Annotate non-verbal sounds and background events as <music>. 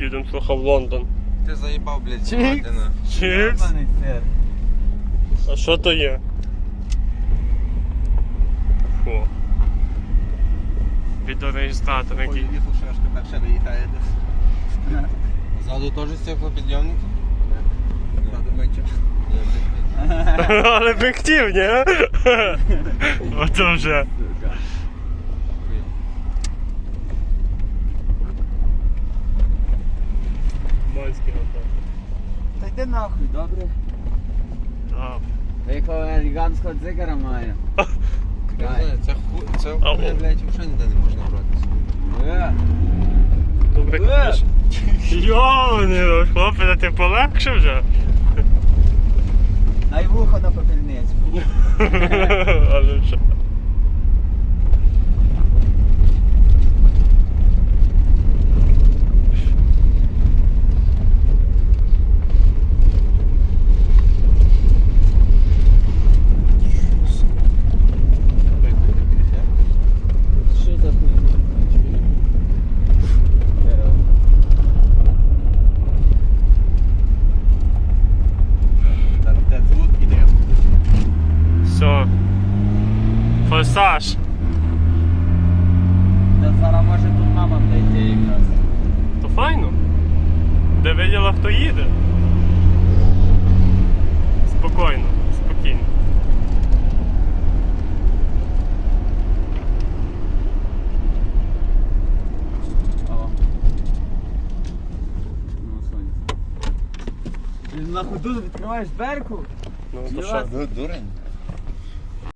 Їдемо трохи в Лондон. Ти заїбав, блядь, Чикс. знімати на. Чикс. А що то є? Фу. Відеореєстратор який. шашка перша виїхає десь. Ззаду теж стеклопідйомники? Ззаду менше. <laughs> Але об'єктив, ні? <laughs> Ото вже. Сука. Мойський. Та йди нахуй, добре? Та якого елегантського дзигара має. Знаю, Це ху... Це, блядь, взагалі ніде не можна брати. Е, Добре, Е! кажеш. Йони, хлопець, а ти полегше вже? Дай вухо на попільницю. <laughs> Але що? Що за хуйня? Е, Де звук іде. Все. Форсаж. Та зараз може тут мама дойти якраз. То файно. Де виділа, хто їде. Спокійно, спокійно. Ну. Ти на ходу відкриваєш дверку? Ну, то що? дурень.